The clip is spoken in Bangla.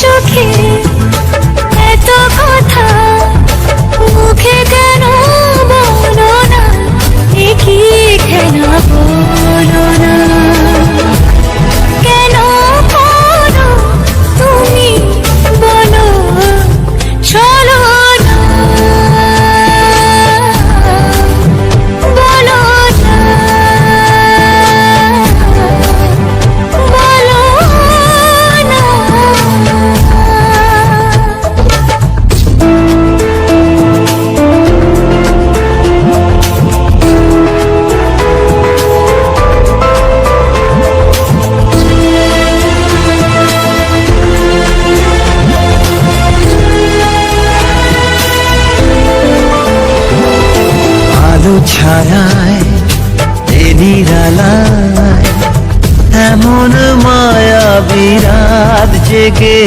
choking. আলো ছায়ায় এ নিরালায় এমন মায়া বিরাত জেগে